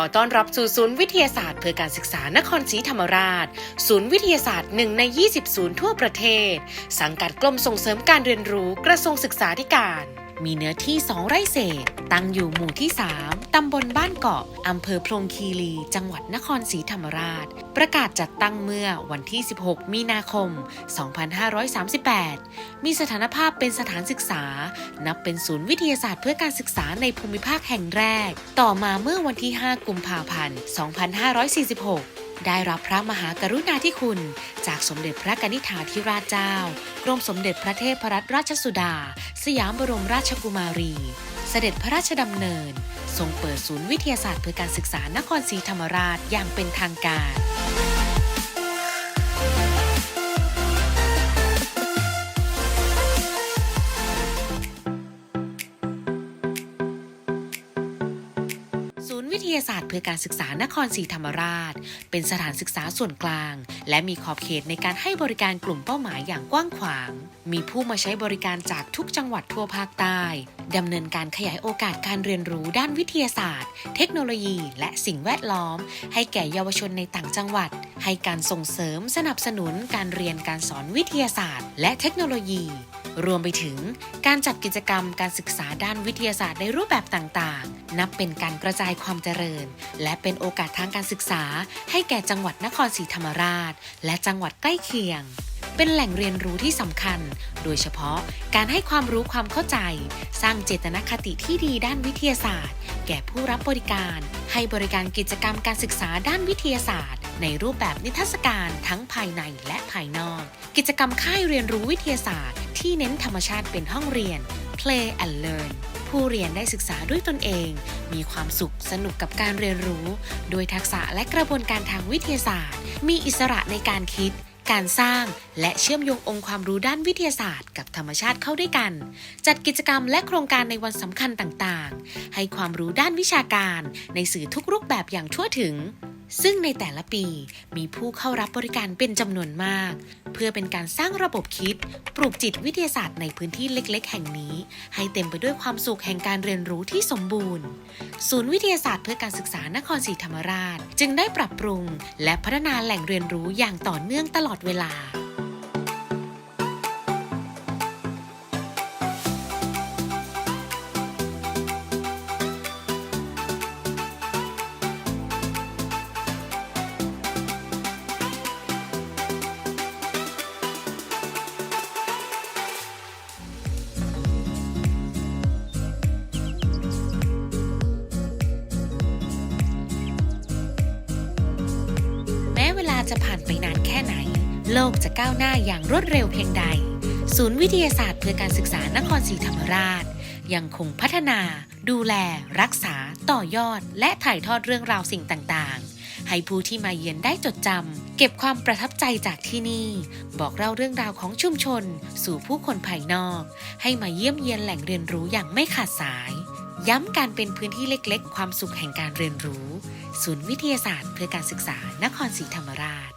อต้อนรับสู่ศูนย์วิทยาศาสตร์เพื่อการศึกษานครศรีธรรมราช ศูนย์วิทยาศาสตร์หนึ่งใน 20 ศูนย์ทั่วประเทศ สังกัดกรมส่งเสริมการเรียนรู้กระทรวงศึกษาธิการ มีเนื้อที่ 2 ไร่เศษ ตั้งอยู่หมู่ที่ 3 ตำบลบ้านเกาะ อำเภอพรหมคีรี จังหวัดนครศรีธรรมราช ประกาศจัดตั้งเมื่อวันที่ 16 มีนาคม 2538 มีสถานภาพเป็นสถานศึกษา นับเป็นศูนย์วิทยาศาสตร์เพื่อการศึกษาในภูมิภาคแห่งแรก ต่อมาเมื่อวันที่ 5 กุมภาพันธ์ 2546 ได้รับพระมหากรุณาธิคุณ จากสมเด็จพระกนิษฐาธิราชเจ้า กรมสมเด็จพระเทพรัตนราชสุดา สยามบรมราชกุมารี เสด็จพระราชดำเนิน ทรงเปิดศูนย์วิทยาศาสตร์เพื่อการศึกษานครศรีธรรมราชอย่างเป็นทางการ วิทยาศาสตร์เพื่อการศึกษานครศรีธรรมราช เป็นสถานศึกษาส่วนกลาง และมีขอบเขตในการให้บริการกลุ่มเป้าหมายอย่างกว้างขวาง มีผู้มาใช้บริการจากทุกจังหวัดทั่วภาคใต้ดำเนินการขยายโอกาสการเรียนรู้ด้านวิทยาศาสตร์ เทคโนโลยี และสิ่งแวดล้อม ให้แก่เยาวชนในต่างจังหวัด ให้การส่งเสริมสนับสนุนการเรียนการสอนวิทยาศาสตร์ และเทคโนโลยี รวมไปถึงการจัดกิจกรรมการศึกษาด้านวิทยาศาสตร์ในรูปแบบต่างๆ นับเป็นการกระจายความเจริญ และเป็นโอกาสทางการศึกษา ให้แก่จังหวัดนครศรีธรรมราช และจังหวัดใกล้เคียงเป็นแหล่งเรียนรู้ที่สำคัญ โดยเฉพาะการให้ความรู้ความเข้าใจ สร้างเจตนคติที่ดีด้านวิทยาศาสตร์ แก่ผู้รับบริการ ให้บริการกิจกรรมการศึกษาด้านวิทยาศาสตร์ ในรูปแบบนิทรรศการทั้งภายในและภายนอก กิจกรรมค่ายเรียนรู้วิทยาศาสตร์ ที่เน้นธรรมชาติเป็นห้องเรียน Play and Learn ผู้เรียนได้ศึกษาด้วยตนเอง มีความสุขสนุกกับการเรียนรู้ โดยทักษะและกระบวนการทางวิทยาศาสตร์ มีอิสระในการคิด การสร้าง และเชื่อมโยงองค์ความรู้ด้านวิทยาศาสตร์ กับธรรมชาติเข้าด้วยกัน จัดกิจกรรมและโครงการในวันสำคัญต่างๆ ให้ความรู้ด้านวิชาการ ในสื่อทุกรูปแบบอย่างทั่วถึง ซึ่งในแต่ละปีมีผู้เข้ารับบริการเป็นจำนวนมาก เพื่อเป็นการสร้างระบบคิด ปลูกจิตวิทยาศาสตร์ในพื้นที่เล็ก ๆ แห่งนี้ ให้เต็มไปด้วยความสุขแห่งการเรียนรู้ที่สมบูรณ์ ศูนย์วิทยาศาสตร์เพื่อการศึกษานครศรีธรรมราช จึงได้ปรับปรุง และพัฒนาแหล่งเรียนรู้อย่างต่อเนื่องตลอดเวลา จะผ่านไปนานแค่ไหน โลกจะก้าวหน้าอย่างรวดเร็วเพียงใด ศูนย์วิทยาศาสตร์เพื่อการศึกษานครศรีธรรมราช ยังคงพัฒนา ดูแล รักษา ต่อยอด และถ่ายทอดเรื่องราวสิ่งต่างๆ ให้ผู้ที่มาเยือนได้จดจำเก็บความประทับใจจากที่นี่ บอกเล่าเรื่องราวของชุมชน สู่ผู้คนภายนอก ให้มาเยี่ยมเยียนแหล่งเรียนรู้อย่างไม่ขาดสาย ย้ำการเป็นพื้นที่เล็กๆ ความสุขแห่งการเรียนรู้ ศูนย์วิทยาศาสตร์เพื่อการศึกษานครศรีธรรมราช